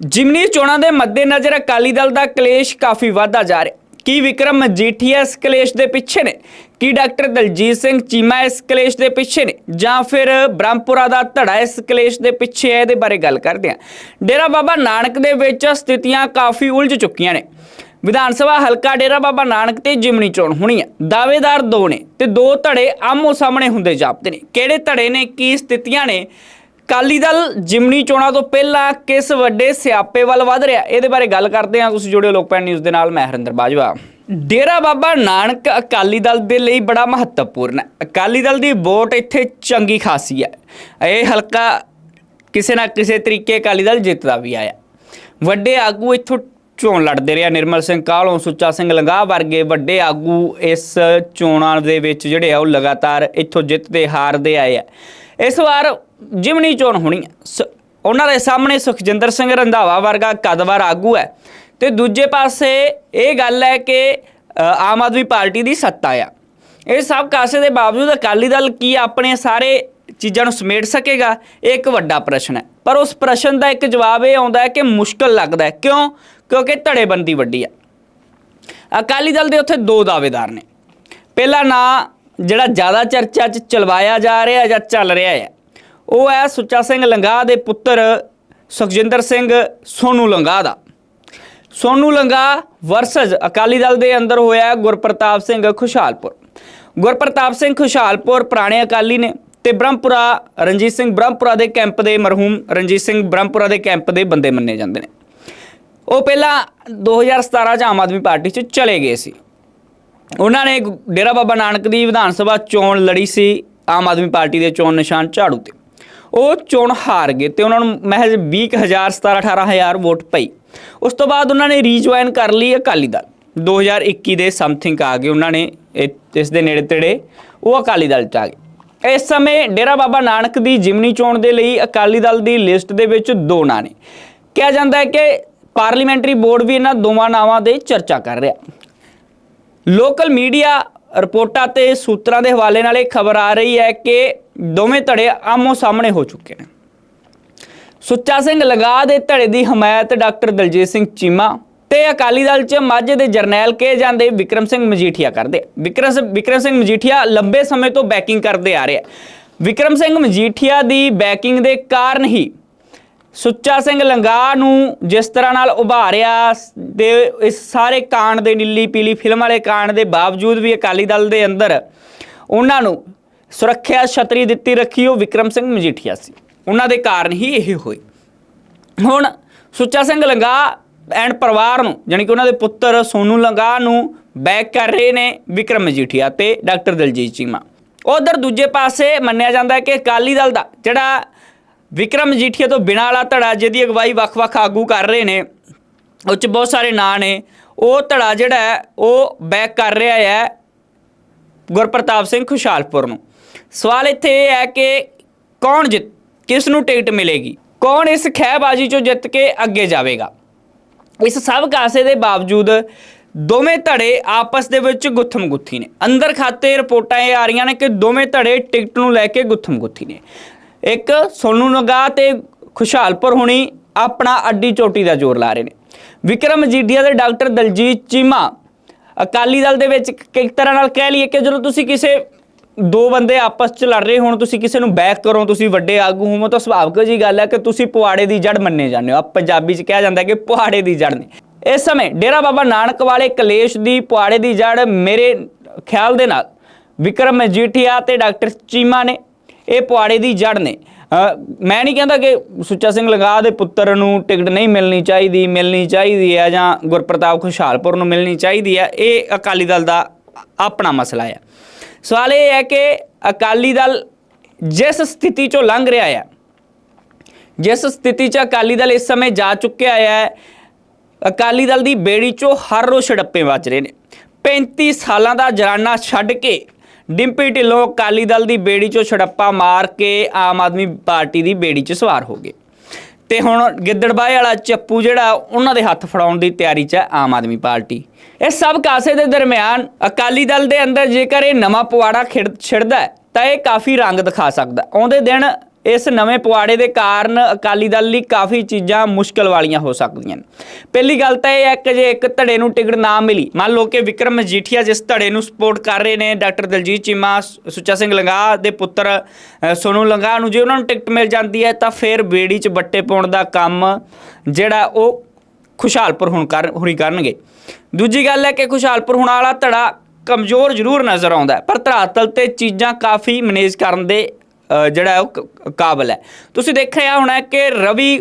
ਜਿਮਨੀ ਚੋਣਾਂ ਦੇ ਮੱਦੇਨਜ਼ਰ ਅਕਾਲੀ ਦਲ ਦਾ ਕਲੇਸ਼ ਕਾਫੀ ਵਧਦਾ ਜਾ ਰਿਹਾ। ਕੀ ਵਿਕਰਮ ਮਜੀਠੀਆ ਇਸ ਕਲੇਸ਼ ਦੇ ਪਿੱਛੇ ਨੇ? ਕੀ ਡਾਕਟਰ ਦਲਜੀਤ ਸਿੰਘ ਚੀਮਾ ਇਸ ਕਲੇਸ਼ ਦੇ ਪਿੱਛੇ ਨੇ? ਜਾਂ ਫਿਰ ਬ੍ਰਹਮਪੁਰਾ ਦਾ ਧੜਾ ਇਸ ਕਲੇਸ਼ ਦੇ ਪਿੱਛੇ ਹੈ? ਇਹਦੇ ਬਾਰੇ ਗੱਲ ਕਰਦੇ ਹਾਂ। ਡੇਰਾ ਬਾਬਾ ਨਾਨਕ ਦੇ ਵਿੱਚ ਸਥਿਤੀਆਂ ਕਾਫੀ ਉਲਝ ਚੁੱਕੀਆਂ ਨੇ। ਵਿਧਾਨ ਸਭਾ ਹਲਕਾ ਡੇਰਾ ਬਾਬਾ ਨਾਨਕ ਤੇ ਜਿਮਨੀ ਚੋਣ ਹੋਣੀ ਹੈ। ਦਾਅਵੇਦਾਰ ਦੋ ਨੇ ਤੇ ਦੋ ਧੜੇ ਆਮੋ ਸਾਹਮਣੇ ਹੁੰਦੇ ਜਾਪਦੇ ਨੇ। ਕਿਹੜੇ ਧੜੇ ਨੇ? ਕੀ ਸਥਿਤੀਆਂ ਨੇ? ਅਕਾਲੀ ਦਲ ਜਿਮਨੀ ਚੋਣਾਂ ਤੋਂ ਪਹਿਲਾਂ ਕਿਸ ਵੱਡੇ ਸਿਆਪੇ ਵੱਲ ਵਧ ਰਿਹਾ? ਇਹਦੇ ਬਾਰੇ ਗੱਲ ਕਰਦੇ ਹਾਂ। ਤੁਸੀਂ ਜੁੜਿਓ ਲੋਕਪੈਨ ਨਿਊਜ਼ ਦੇ ਨਾਲ, ਮੈਂ ਹਰਿੰਦਰ ਬਾਜਵਾ। ਡੇਰਾ ਬਾਬਾ ਨਾਨਕ ਅਕਾਲੀ ਦਲ ਦੇ ਲਈ ਬੜਾ ਮਹੱਤਵਪੂਰਨ ਹੈ। ਅਕਾਲੀ ਦਲ ਦੀ ਵੋਟ ਇੱਥੇ ਚੰਗੀ ਖਾਸੀ ਹੈ। ਇਹ ਹਲਕਾ ਕਿਸੇ ਨਾ ਕਿਸੇ ਤਰੀਕੇ ਅਕਾਲੀ ਦਲ ਜਿੱਤਦਾ ਵੀ ਆਇਆ। ਵੱਡੇ ਆਗੂ ਇੱਥੋਂ ਚੋਣ ਲੜਦੇ ਰਿਹਾ ਨਿਰਮਲ ਸਿੰਘ ਕਾਹਲੋਂ, ਸੁੱਚਾ ਸਿੰਘ ਲੰਗਾਹ ਵਰਗੇ ਵੱਡੇ ਆਗੂ ਇਸ ਚੋਣਾਂ ਦੇ ਵਿੱਚ ਜਿਹੜੇ ਆ, ਉਹ ਲਗਾਤਾਰ ਇੱਥੋਂ ਜਿੱਤਦੇ, ਹਾਰਦੇ ਆਏ ਆ। ਇਸ ਵਾਰ ਜਿਮਨੀ ਚੋਣ ਹੋਣੀ ਹੈ। ਸ- ਉਹਨਾਂ ਦੇ ਸਾਹਮਣੇ ਸੁਖਜਿੰਦਰ ਸਿੰਘ ਰੰਧਾਵਾ ਵਰਗਾ ਕਦਵਾਰ ਆਗੂ ਹੈ। ਤੇ ਦੂਜੇ ਪਾਸੇ ਇਹ ਗੱਲ ਹੈ ਕਿ ਆਮ ਆਦਮੀ ਪਾਰਟੀ ਦੀ ਸੱਤਾ ਆ। ਇਹ ਸਭ ਕਾਸੇ ਦੇ ਬਾਵਜੂਦ ਅਕਾਲੀ ਦਲ ਕੀ ਆਪਣੇ ਸਾਰੇ ਚੀਜ਼ਾਂ ਨੂੰ ਸਮੇਟ ਸਕੇਗਾ? ਇਹ ਇੱਕ ਵੱਡਾ ਪ੍ਰਸ਼ਨ ਹੈ। ਪਰ ਉਸ ਪ੍ਰਸ਼ਨ ਦਾ ਇੱਕ ਜਵਾਬ ਇਹ ਆਉਂਦਾ ਹੈ ਕਿ ਮੁਸ਼ਕਲ ਲੱਗਦਾ ਹੈ। ਕਿਉਂ? ਕਿਉਂਕਿ ਧੜੇਬੰਦੀ ਵੱਡੀ ਹੈ। ਅਕਾਲੀ ਦਲ ਦੇ ਉੱਥੇ ਦੋ ਦਾਅਵੇਦਾਰ ਨੇ। ਪਹਿਲਾ ਨਾਂ ਜਿਹੜਾ ਜ਼ਿਆਦਾ ਚਰਚਾ 'ਚ ਚਲਵਾਇਆ ਜਾ ਰਿਹਾ ਜਾਂ ਚੱਲ ਰਿਹਾ ਹੈ, ਉਹ ਹੈ ਸੁੱਚਾ ਸਿੰਘ ਲੰਗਾਹ ਦੇ ਪੁੱਤਰ ਸੁਖਜਿੰਦਰ ਸਿੰਘ ਸੋਨੂ ਲੰਗਾਹ ਦਾ। ਸੋਨੂ ਲੰਗਾ ਵਰਸਸ ਅਕਾਲੀ ਦਲ ਦੇ ਅੰਦਰ ਹੋਇਆ ਗੁਰਪ੍ਰਤਾਪ ਸਿੰਘ ਖੁਸ਼ਹਾਲਪੁਰ। ਗੁਰਪ੍ਰਤਾਪ ਸਿੰਘ ਖੁਸ਼ਹਾਲਪੁਰ ਪੁਰਾਣੇ ਅਕਾਲੀ ਨੇ ਤੇ ਬ੍ਰਹਮਪੁਰਾ, ਰਣਜੀਤ ਸਿੰਘ ਬ੍ਰਹਮਪੁਰਾ ਦੇ ਕੈਂਪ ਦੇ ਮਰਹੂਮ, ਰਣਜੀਤ ਸਿੰਘ ਬ੍ਰਹਮਪੁਰਾ ਦੇ ਕੈਂਪ ਦੇ ਬੰਦੇ ਮੰਨੇ ਜਾਂਦੇ ਨੇ। ਉਹ ਪਹਿਲਾਂ 2017 ਚ ਆਮ ਆਦਮੀ ਪਾਰਟੀ ਚ ਚਲੇ ਗਏ ਸੀ। ਉਹਨਾਂ ਨੇ ਡੇਰਾ ਬਾਬਾ ਨਾਨਕ ਦੀ ਵਿਧਾਨ ਸਭਾ ਚੋਣ ਲੜੀ ਸੀ, ਆਮ ਆਦਮੀ ਪਾਰਟੀ ਦੇ ਚੋਣ ਨਿਸ਼ਾਨ ਝਾੜੂ ਤੇ। ਉਹ ਚੋਣ ਹਾਰ ਗਏ ਤੇ ਉਹਨਾਂ ਨੂੰ ਮਹਿਜ਼ 20000 17 18000 ਵੋਟ ਪਈ। ਉਸ ਤੋਂ ਬਾਅਦ ਉਹਨਾਂ ਨੇ ਰੀਜੁਆਇਨ ਕਰ ਲਈ ਅਕਾਲੀ ਦਲ। 2021 ਦੇ ਸਮਥਿੰਗ ਆ ਗਏ ਉਹਨਾਂ ਨੇ, ਇਹ- ਇਸ ਦੇ ਨੇੜੇ ਤੇੜੇ ਉਹ ਅਕਾਲੀ ਦਲ ਚ ਆ ਗਏ। ਇਸ ਸਮੇਂ ਡੇਰਾ ਬਾਬਾ ਨਾਨਕ ਦੀ ਜਿਮਨੀ ਚੋਣ ਦੇ ਲਈ ਅਕਾਲੀ ਦਲ ਦੀ ਲਿਸਟ ਦੇ ਵਿੱਚ ਦੋ ਨਾਂ ਨੇ। ਕਿਹਾ ਜਾਂਦਾ ਹੈ ਕਿ ਪਾਰਲੀਮੈਂਟਰੀ ਬੋਰਡ ਵੀ ਇਹਨਾਂ ਦੋਵਾਂ ਨਾਵਾਂ ਦੇ ਚਰਚਾ ਕਰ ਰਿਹਾ। ਲੋਕਲ ਮੀਡੀਆ ਰਿਪੋਰਟਾਂ ਤੇ ਸੂਤਰਾਂ ਦੇ ਹਵਾਲੇ ਨਾਲ ਇਹ ਖਬਰ ਆ ਰਹੀ ਹੈ ਕਿ ਦੋਵੇਂ ਧੜੇ ਆਮੋ ਸਾਹਮਣੇ ਹੋ ਚੁੱਕੇ ਨੇ। ਸੁੱਚਾ ਸਿੰਘ ਲਗਾ ਦੇ ਧੜੇ ਦੀ ਹਮਾਇਤ ਡਾਕਟਰ ਦਲਜੀਤ ਸਿੰਘ ਚੀਮਾ ਤੇ ਅਕਾਲੀ ਦਲ ਚ ਮਾਝੇ ਦੇ ਜਰਨੈਲ ਕਹੇ ਜਾਂਦੇ ਵਿਕਰਮ ਸਿੰਘ ਮਜੀਠੀਆ ਕਰਦੇ। ਵਿਕਰਮ ਵਿਕਰਮ ਸਿੰਘ ਮਜੀਠੀਆ ਲੰਬੇ ਸਮੇਂ ਤੋਂ ਬੈਕਿੰਗ ਕਰਦੇ ਆ ਰਿਹਾ ਵਿਕਰਮ ਸਿੰਘ ਮਜੀਠੀਆ ਦੀ ਬੈਕਿੰਗ ਦੇ ਕਾਰਨ ਹੀ ਸੁੱਚਾ ਸਿੰਘ ਲੰਗਾ ਨੂੰ ਜਿਸ ਤਰ੍ਹਾਂ ਨਾਲ ਉਭਾਰਿਆ ਸ- ਦੇ ਇਸ ਸਾਰੇ ਕਾਂਡ ਦੇ ਨੀਲੀ ਪੀਲੀ ਫਿਲਮ ਵਾਲੇ ਕਾਂਡ ਦੇ ਬਾਵਜੂਦ ਵੀ ਅਕਾਲੀ ਦਲ ਦੇ ਅੰਦਰ ਉਹਨਾਂ ਨੂੰ ਸੁਰੱਖਿਆ ਛਤਰੀ ਦਿੱਤੀ ਰੱਖੀ, ਉਹ ਵਿਕਰਮ ਸਿੰਘ ਮਜੀਠੀਆ ਸੀ। ਉਹਨਾਂ ਦੇ ਕਾਰਨ ਹੀ ਇਹ ਹੋਈ ਹੁਣ ਸੁੱਚਾ ਸਿੰਘ ਲੰਗਾ ਐਂਡ ਪਰਿਵਾਰ ਨੂੰ ਯਾਨੀ ਕਿ ਉਹਨਾਂ ਦੇ ਪੁੱਤਰ ਸੋਨੂ ਲੰਗਾ ਨੂੰ ਬੈਕ ਕਰ ਰਹੇ ਨੇ ਵਿਕਰਮ ਮਜੀਠੀਆ ਤੇ ਡਾਕਟਰ ਦਲਜੀਤ ਚੀਮਾ। ਉਧਰ ਦੂਜੇ ਪਾਸੇ ਮੰਨਿਆ ਜਾਂਦਾ ਹੈ ਕਿ ਅਕਾਲੀ ਦਲ ਦਾ ਜਿਹੜਾ ਵਿਕਰਮ ਮਜੀਠੀਆ ਤੋਂ ਬਿਨਾਂ ਵਾਲਾ ਧੜਾ ਜਿਹਦੀ ਅਗਵਾਈ ਵੱਖ-ਵੱਖ ਆਗੂ ਕਰ ਰਹੇ ਨੇ, ਉਹ 'ਚ ਬਹੁਤ ਸਾਰੇ ਨਾਂ ਨੇ, ਉਹ ਧੜਾ ਜਿਹੜਾ ਹੈ, ਉਹ ਬੈਕ ਕਰ ਰਿਹਾ ਹੈ ਗੁਰਪ੍ਰਤਾਪ ਸਿੰਘ ਖੁਸ਼ਹਾਲਪੁਰ ਨੂੰ। ਸਵਾਲ ਇੱਥੇ ਇਹ ਹੈ ਕਿ ਕੌਣ ਜਿੱਤ, ਕਿਸ ਨੂੰ ਟਿਕਟ ਮਿਲੇਗੀ, ਕੌਣ ਇਸ ਖਹਿਬਾਜ਼ੀ ਚੋਂ ਜਿੱਤ ਕੇ ਅੱਗੇ ਜਾਵੇਗਾ? ਇਸ ਸਭ ਕਾਸੇ ਦੇ ਬਾਵਜੂਦ ਦੋਵੇਂ ਧੜੇ ਆਪਸ ਦੇ ਵਿੱਚ ਗੁੱਥਮ ਗੁੱਥੀ ਨੇ। ਅੰਦਰ ਖਾਤੇ ਰਿਪੋਰਟਾਂ ਇਹ ਆ ਰਹੀਆਂ ਨੇ ਕਿ ਦੋਵੇਂ ਧੜੇ ਟਿਕਟ ਨੂੰ ਲੈ ਕੇ ਗੁੱਥਮ ਗੁੱਥੀ ਨੇ। ਇੱਕ ਸੋਨੂ ਨਗਾ ਤੇ ਖੁਸ਼ਹਾਲਪੁਰ ਹੁਣੀ ਆਪਣਾ ਅੱਡੀ ਚੋਟੀ ਦਾ ਜ਼ੋਰ ਲਾ ਰਹੇ ਨੇ। ਵਿਕਰਮ ਜੀਡੀਆ ਦੇ ਡਾਕਟਰ ਦਲਜੀਤ ਚੀਮਾ, ਅਕਾਲੀ ਦਲ ਦੇ ਵਿੱਚ ਇੱਕ- ਇੱਕ ਤਰ੍ਹਾਂ ਨਾਲ ਕਹਿ ਲਈਏ ਕਿ ਜਦੋਂ ਤੁਸੀਂ ਕਿਸੇ ਦੋ ਬੰਦੇ ਆਪਸ ਚ ਲੜ ਰਹੇ ਹੋਣ, ਤੁਸੀਂ ਕਿਸੇ ਨੂੰ ਬੈਕ ਕਰੋ, ਤੁਸੀਂ ਵੱਡੇ ਆਗੂ ਹੋਵੋ, ਤਾਂ ਸੁਭਾਵਿਕ ਜੀ ਗੱਲ ਹੈ ਕਿ ਤੁਸੀਂ ਪੁਆੜੇ ਦੀ ਜੜ ਮੰਨੇ ਜਾਂਦੇ ਹੋ। ਆ ਪੰਜਾਬੀ ਚ ਕਿਹਾ ਜਾਂਦਾ ਕਿ ਪੁਆੜੇ ਦੀ ਜੜ ਨੇ ਇਸ ਸਮੇਂ ਡੇਰਾ ਬਾਬਾ ਨਾਨਕ ਵਾਲੇ ਕਲੇਸ਼ ਦੀ ਪੁਆੜੇ ਦੀ ਜੜ ਮੇਰੇ ਖਿਆਲ ਦੇ ਨਾਲ ਵਿਕਰਮ ਮਜੀਠੀਆ ਤੇ ਡਾਕਟਰ ਚੀਮਾ ਨੇ ਇਹ ਪੁਆੜੇ ਦੀ ਜੜ ਨੇ। ਮੈਂ ਨਹੀਂ ਕਹਿੰਦਾ ਕਿ ਸੁੱਚਾ ਸਿੰਘ ਲਗਾ ਦੇ ਪੁੱਤਰ ਨੂੰ ਟਿਕਟ ਨਹੀਂ ਮਿਲਣੀ ਚਾਹੀਦੀ ਮਿਲਣੀ ਚਾਹੀਦੀ ਹੈ ਜਾਂ ਗੁਰਪ੍ਰਤਾਪ ਖੁਸ਼ਹਾਲਪੁਰ ਨੂੰ ਮਿਲਣੀ ਚਾਹੀਦੀ ਹੈ, ਇਹ ਅਕਾਲੀ ਦਲ ਦਾ ਆਪਣਾ ਮਸਲਾ ਹੈ। ਸਵਾਲ ਇਹ ਹੈ ਕਿ ਅਕਾਲੀ ਦਲ ਜਿਸ ਸਥਿਤੀ ਚੋਂ ਲੰਘ ਰਿਹਾ ਹੈ, ਜਿਸ ਸਥਿਤੀ 'ਚ ਅਕਾਲੀ ਦਲ ਇਸ ਸਮੇਂ ਜਾ ਚੁੱਕਿਆ ਹੈ, ਅਕਾਲੀ ਦਲ ਦੀ ਬੇੜੀ 'ਚੋਂ ਹਰ ਰੋਜ਼ ਛੜੱਪੇ ਵੱਜ ਰਹੇ ਨੇ। 35 ਸਾਲਾਂ ਦਾ ਜਰਾਨਾ ਛੱਡ ਕੇ ਡਿੰਪੀ ਢਿੱਲੋਂ ਅਕਾਲੀ ਦਲ ਦੀ ਬੇੜੀ 'ਚੋਂ ਛੜੱਪਾ ਮਾਰ ਕੇ ਆਮ ਆਦਮੀ ਪਾਰਟੀ ਦੀ ਬੇੜੀ 'ਚ ਸਵਾਰ ਹੋ ਗਏ। ਤੇ ਹੁਣ ਗਿੱਦੜਬਾਏ ਵਾਲਾ ਚੱਪੂ ਜਿਹੜਾ, ਉਹਨਾਂ ਦੇ ਹੱਥ ਫੜਾਉਣ ਦੀ ਤਿਆਰੀ 'ਚ ਹੈ ਆਮ ਆਦਮੀ ਪਾਰਟੀ। ਇਹ ਸਭ ਕਾਸੇ ਦੇ ਦਰਮਿਆਨ ਅਕਾਲੀ ਦਲ ਦੇ ਅੰਦਰ ਜੇਕਰ ਇਹ ਨਵਾਂ ਪਵਾੜਾ ਖਿੜ- ਛਿੜਦਾ ਤਾਂ ਇਹ ਕਾਫੀ ਰੰਗ ਦਿਖਾ ਸਕਦਾ। ਆਉਂਦੇ ਦਿਨ ਇਸ ਨਵੇਂ ਪੁਆੜੇ ਦੇ ਕਾਰਨ ਅਕਾਲੀ ਦਲ ਲਈ ਕਾਫੀ ਚੀਜ਼ਾਂ ਮੁਸ਼ਕਲ ਵਾਲੀਆਂ ਹੋ ਸਕਦੀਆਂ ਨੇ। ਪਹਿਲੀ ਗੱਲ ਤਾਂ ਇਹ ਹੈ ਕਿ ਜੇ ਇੱਕ ਧੜੇ ਨੂੰ ਟਿਕਟ ਨਾ ਮਿਲੀ ਮੰਨ ਲਓ ਕਿ ਵਿਕਰਮ ਮਜੀਠੀਆ ਜਿਸ ਧੜੇ ਨੂੰ ਸਪੋਰਟ ਕਰ ਰਹੇ ਨੇ ਡਾਕਟਰ ਦਲਜੀਤ ਚੀਮਾ ਸੁੱਚਾ ਸਿੰਘ ਲੰਗਾ ਦੇ ਪੁੱਤਰ ਅ, ਸੋਨੂ ਲੰਗਾ ਨੂੰ ਜੇ ਉਹਨਾਂ ਨੂੰ ਟਿਕਟ ਮਿਲ ਜਾਂਦੀ ਹੈ ਤਾਂ ਫਿਰ ਬੇੜੀ 'ਚ ਬੱਟੇ ਪਾਉਣ ਦਾ ਕੰਮ ਜਿਹੜਾ ਉਹ ਖੁਸ਼ਹਾਲਪੁਰ ਹੁਣ ਕਰ ਹੁਣੀ ਕਰਨਗੇ। ਦੂਜੀ ਗੱਲ ਹੈ ਕਿ ਖੁਸ਼ਹਾਲਪੁਰ ਹੁਣ ਵਾਲਾ ਧੜਾ ਕਮਜ਼ੋਰ ਜ਼ਰੂਰ ਨਜ਼ਰ ਆਉਂਦਾ ਪਰ ਧਰਾਤਲ ਤੇ ਚੀਜ਼ਾਂ ਕਾਫੀ ਮੈਨੇਜ ਕਰਨ ਦੇ ਜਿਹੜਾ ਉਹ ਕਾਬਲ ਹੈ। ਤੁਸੀਂ ਦੇਖਿਆ ਹੋਣਾ ਕਿ ਰਵੀ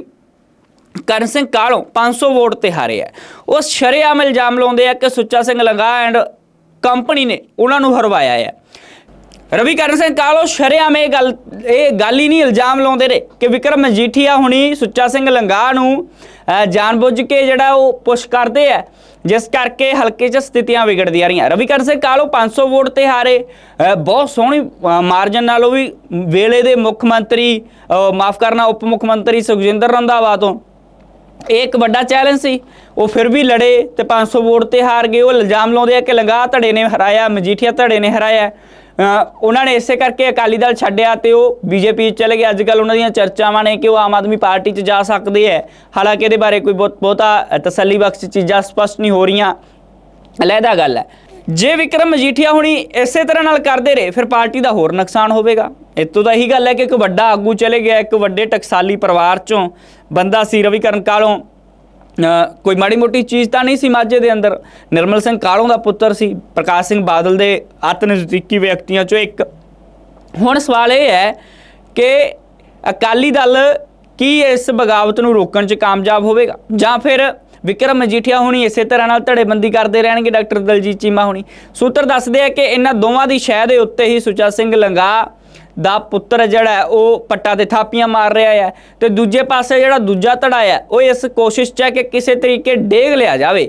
ਕਰਨ ਸਿੰਘ ਕਾਲੋਂ 500 ਵੋਟ ਤੇ ਹਾਰੇ ਹੈ ਉਹ ਸ਼ਰੇਆਮ ਇਲਜ਼ਾਮ ਲਾਉਂਦੇ ਆ ਕਿ ਸੁੱਚਾ ਸਿੰਘ ਲੰਗਾ ਐਂਡ ਕੰਪਨੀ ਨੇ ਉਹਨਾਂ ਨੂੰ ਹਰਵਾਇਆ ਹੈ ਰਵੀ ਕਰਨ ਸਿੰਘ ਕਾਲੋ ਸ਼ਰੇਆਮ ਇਹ ਗੱਲ ਇਹ ਗੱਲ ਹੀ ਨਹੀਂ ਇਲਜ਼ਾਮ ਲਾਉਂਦੇ ਨੇ ਕਿ ਵਿਕਰਮ ਮਜੀਠੀਆ ਹੁਣੀ ਸੁੱਚਾ ਸਿੰਘ ਲੰਗਾ ਨੂੰ ਜਾਣਬੁੱਝ ਕੇ ਜਿਹੜਾ ਉਹ ਪੁਸ਼ ਕਰਦੇ ਆ, ਜਿਸ ਕਰਕੇ ਹਲਕੇ 'ਚ ਸਥਿਤੀਆਂ ਵਿਗੜਦੀਆਂ ਰਹੀਆਂ। ਰਵੀਕਰਨ ਸਿੰਘ ਕਾਲੋ 500 ਵੋਟ ਤੇ ਹਾਰੇ। ਬਹੁਤ ਸੋਹਣੀ ਮਾਰਜਨ ਨਾਲ ਉਹ ਵੀ ਵੇਲੇ ਦੇ ਮੁੱਖ ਮੰਤਰੀ ਮਾਫ ਕਰਨਾ, ਉਪ ਮੁੱਖ ਮੰਤਰੀ ਸੁਖਜਿੰਦਰ ਰੰਧਾਵਾ ਤੋਂ। ਇਹ ਇੱਕ ਵੱਡਾ ਚੈਲੰਜ ਸੀ। ਉਹ ਫਿਰ ਵੀ ਲੜੇ ਤੇ 500 ਵੋਟ ਤੇ ਹਾਰ ਗਏ। ਉਹ ਇਲਜ਼ਾਮ ਲਾਉਂਦੇ ਆ ਕਿ ਲੰਗਾ ਧੜੇ ਨੇ ਹਰਾਇਆ, ਮਜੀਠੀਆ ਧੜੇ ਨੇ ਹਰਾਇਆ। ਉਹਨਾਂ ਨੇ ਇਸੇ ਕਰਕੇ ਅਕਾਲੀ ਦਲ ਛੱਡਿਆ ਤੇ ਉਹ ਬੀਜੇਪੀ ਚਲੇ ਗਏ। ਅੱਜ ਕੱਲ ਉਹਨਾਂ ਦੀਆਂ ਚਰਚਾਵਾਂ ਨੇ ਕਿ ਉਹ ਆਮ ਆਦਮੀ ਪਾਰਟੀ 'ਚ ਜਾ ਸਕਦੇ ਹੈ। ਹਾਲਾਂਕਿ ਇਹਦੇ ਬਾਰੇ ਕੋਈ ਬਹੁਤ ਬਹੁਤਾ ਤਸੱਲੀ ਬਖਸ਼ ਚੀਜ਼ਾਂ ਸਪਸ਼ਟ ਨਹੀਂ ਹੋ ਰਹੀਆਂ। ਅਲੱਗਾ ਗੱਲ ਹੈ। ਜੇ ਵਿਕਰਮ ਮਜੀਠੀਆ ਹੁਣੀ ਇਸੇ ਤਰ੍ਹਾਂ ਨਾਲ ਕਰਦੇ ਰਹੇ, ਫਿਰ ਪਾਰਟੀ ਦਾ ਹੋਰ ਨੁਕਸਾਨ ਹੋਵੇਗਾ। ਇਤੋਂ ਤਾਂ ਇਹੀ ਗੱਲ ਹੈ ਕਿ ਇੱਕ ਵੱਡਾ ਆਗੂ ਚਲੇ ਗਿਆ, ਇੱਕ ਵੱਡੇ ਟਕਸਾਲੀ ਪਰਿਵਾਰ ਚੋਂ। ਬੰਦਾ ਸੀ ਰਵੀ ਕਰਨ ਕਾਲੋਂ ਕੋਈ ਮਾੜੀ ਮੋਟੀ ਚੀਜ਼ ਤਾਂ ਨਹੀਂ ਸੀ ਮਾਝੇ ਦੇ ਅੰਦਰ। ਨਿਰਮਲ ਸਿੰਘ ਕਾਲੋਂ ਦਾ ਪੁੱਤਰ ਸੀ, ਪ੍ਰਕਾਸ਼ ਸਿੰਘ ਬਾਦਲ ਦੇ ਅਤ ਨਜ਼ਦੀਕੀ ਵਿਅਕਤੀਆਂ ਚੋਂ ਇੱਕ। ਹੁਣ ਸਵਾਲ ਇਹ ਹੈ ਕਿ ਅਕਾਲੀ ਦਲ ਕੀ ਇਸ ਬਗਾਵਤ ਨੂੰ ਰੋਕਣ 'ਚ ਕਾਮਯਾਬ ਹੋਵੇਗਾ? ਜਾਂ ਫਿਰ ਵਿਕਰਮ ਮਜੀਠੀਆ ਹੋਣੀ ਇਸੇ ਤਰ੍ਹਾਂ ਨਾਲ ਧੜੇਬੰਦੀ ਕਰਦੇ ਰਹਿਣਗੇ, ਡਾਕਟਰ ਦਲਜੀਤ ਚੀਮਾ ਹੋਣੀ। ਸੂਤਰ ਦੱਸਦੇ ਆ ਕਿ ਇਹਨਾਂ ਦੋਵਾਂ ਦੀ ਸ਼ਹਿ ਦੇ ਉੱਤੇ ਹੀ ਸੁੱਚਾ ਸਿੰਘ ਲੰਗਾ ਦਾ ਪੁੱਤਰ ਜਿਹੜਾ ਉਹ ਪੱਟਾ ਤੇ ਥਾਪੀਆਂ ਮਾਰ ਰਿਹਾ ਹੈ ਤੇ ਦੂਜੇ ਪਾਸੇ ਜਿਹੜਾ ਦੂਜਾ ਧੜਾ ਹੈ, ਉਹ ਇਸ ਕੋਸ਼ਿਸ਼ 'ਚ ਹੈ ਕਿ ਕਿਸੇ ਤਰੀਕੇ ਡੇਗ ਲਿਆ ਜਾਵੇ।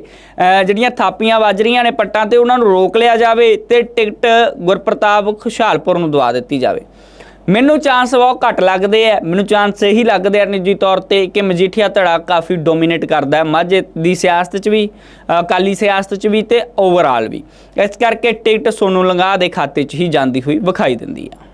ਜਿਹੜੀਆਂ ਥਾਪੀਆਂ ਵੱਜ ਰਹੀਆਂ ਨੇ ਪੱਟਾਂ ਤੇ, ਉਹਨਾਂ ਨੂੰ ਰੋਕ ਲਿਆ ਜਾਵੇ ਤੇ ਟਿਕਟ ਗੁਰਪ੍ਰਤਾਪ ਖੁਸ਼ਹਾਲਪੁਰ ਨੂੰ ਦਵਾ ਦਿੱਤੀ ਜਾਵੇ। ਮੈਨੂੰ ਚਾਂਸ ਬਹੁਤ ਘੱਟ ਲੱਗਦੇ ਆ ਮੈਨੂੰ ਚਾਂਸ ਇਹੀ ਲੱਗਦੇ ਆ ਨਿੱਜੀ ਤੌਰ ਤੇ ਕਿ ਮਜੀਠੀਆ ਧੜਾ ਕਾਫੀ ਡੋਮੀਨੇਟ ਕਰਦਾ ਹੈ, ਮਾਝੇ ਦੀ ਸਿਆਸਤ 'ਚ ਵੀ ਅਕਾਲੀ ਸਿਆਸਤ 'ਚ ਵੀ ਤੇ ਓਵਰਆਲ ਵੀ। ਇਸ ਕਰਕੇ ਟਿਕਟ ਸੋਨੂ ਲੰਗਾ ਦੇ ਖਾਤੇ 'ਚ ਹੀ ਜਾਂਦੀ ਹੋਈ ਵਿਖਾਈ ਦਿੰਦੀ ਆ